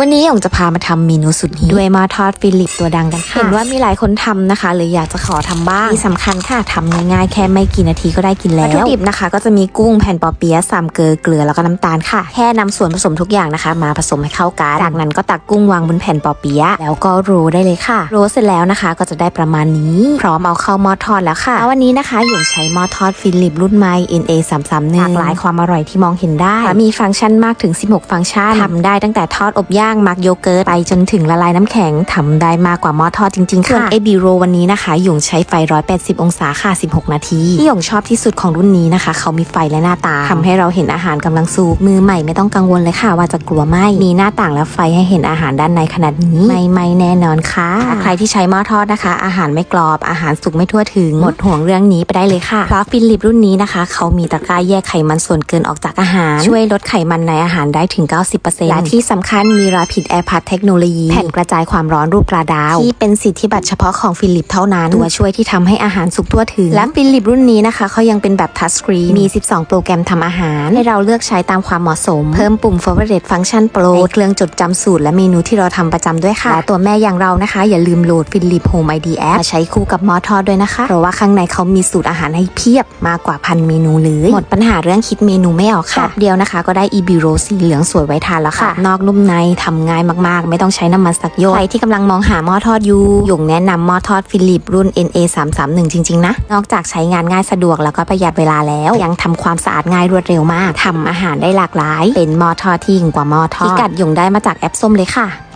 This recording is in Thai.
วันนี้หยงจะพามาทำเมนูสุดฮิตด้วยหมาทอดฟิลิปตัวดังกันค่ะเห็นว่ามีหลายคนทำนะคะเลยอยากจะขอทำบ้างที่สำคัญค่ะทำง่ายๆแค่ไม่กี่นาทีก็ได้กินแล้ววัตถุดิบนะคะ ก็จะมีกุ้งแผ่นปอเปี๊ยะสามเกลือเกลือแล้วก็น้ำตาลค่ะ แค่นำส่วนผสมทุกอย่างนะคะ มาผสมให้เข้ากันจากนั้นก็ตักกุ้งวางบนแผ่นปอเปี๊ยะแล้วก็โรยได้เลยค่ะ โรยเสร็จแล้วนะคะ ก็จะได้ประมาณนี้ พร้อมเอาเข้าหม้อทอดแล้วค่ะแล้ววันนี้นะคะหยงใช้หม้อทอดฟิลิปรุ่นใหม่ NA 3 3 1หลากหลายความอร่อยที่มองเห็นได้และมีฟังก์ชันมากถึง 16 ฟังก์ชันทำได้ตั้งแต่ทอดอบย่างมักโยเกิร์ตไปจนถึงละลายน้ำแข็งทำได้มากกว่าหม้อทอดจริงๆ ค่ะส่วนเอบิโรวันนี้นะคะ หยงใช้ไฟ 180 องศาค่ะ 16 นาที ที่หยงชอบที่สุดของรุ่นนี้นะคะ เขามีไฟและหน้าตาทำให้เราเห็นอาหารกำลังสุกมือใหม่ไม่ต้องกังวลเลยค่ะ ว่าจะกลัวไหมมีหน้าต่างและไฟให้เห็นอาหารด้านในขนาดนี้ไม่ไหม่แน่นอนค่ะถ้าใครที่ใช้หม้อทอดนะคะ อาหารไม่กรอบอาหารสุกไม่ทั่วถึงหมดห่วงเรื่องนี้ไปได้เลยค่ะเพราะฟิลิปรุ่นนี้นะคะ เขามีตะกร้าแยกไขมันส่วนเกินออกจากอาหาร ช่วยลดไขมันในอาหารได้ถึง 90%และที่สำคัญมี Rapid Air Pass เทคโนโลยีแผ่นกระจายความร้อนรูปกระดาว ที่เป็นสิทธิบัตรเฉพาะของฟิลิปเท่านั้น ตัวช่วยที่ทำให้อาหารสุกทั่วถึง และฟิลิปรุ่นนี้นะคะเขายังเป็นแบบทัชสกรีนมี 12 โปรแกรมทำอาหาร ให้เราเลือกใช้ตามความเหมาะสม เพิ่มปุ่ม favorite function pro ในเครื่องจดจำสูตรและเมนูที่เราทำประจำด้วยค่ะและตัวแม่อย่างเรานะคะ อย่าลืมโหลดฟิลิป Home ID App มาใช้คู่กับหมอทอดด้วยนะคะเพราะว่าข้างในเขามีสูตรอาหารให้เพียบมากกว่าพันเมนูเลยหมดปัญหาเรื่องคิดเมนูไม่ออกค่ะแป๊บเดียวนะคะ ก็ได้อีบิโรสีเหลืองสวยไว้ทานแล้วค่ะ นอกนุ่มในทำง่ายมากๆ ไม่ต้องใช้น้ำมันสักโยดใครที่กำลังมองหาหม้อทอดอยู่หยงแนะนำหม้อทอดฟิลิปรุ่น NA 3 3 1จริง ๆ นะ นอกจากใช้งานง่ายสะดวกแล้วก็ประหยัดเวลาแล้ว ยังทำความสะอาดง่ายรวดเร็วมากทำอาหารได้หลากหลาย เป็นหม้อทอดที่ยิ่งกว่าหม้อทอดพิกัดหยงได้มาจากแอปส้มเลยค่ะ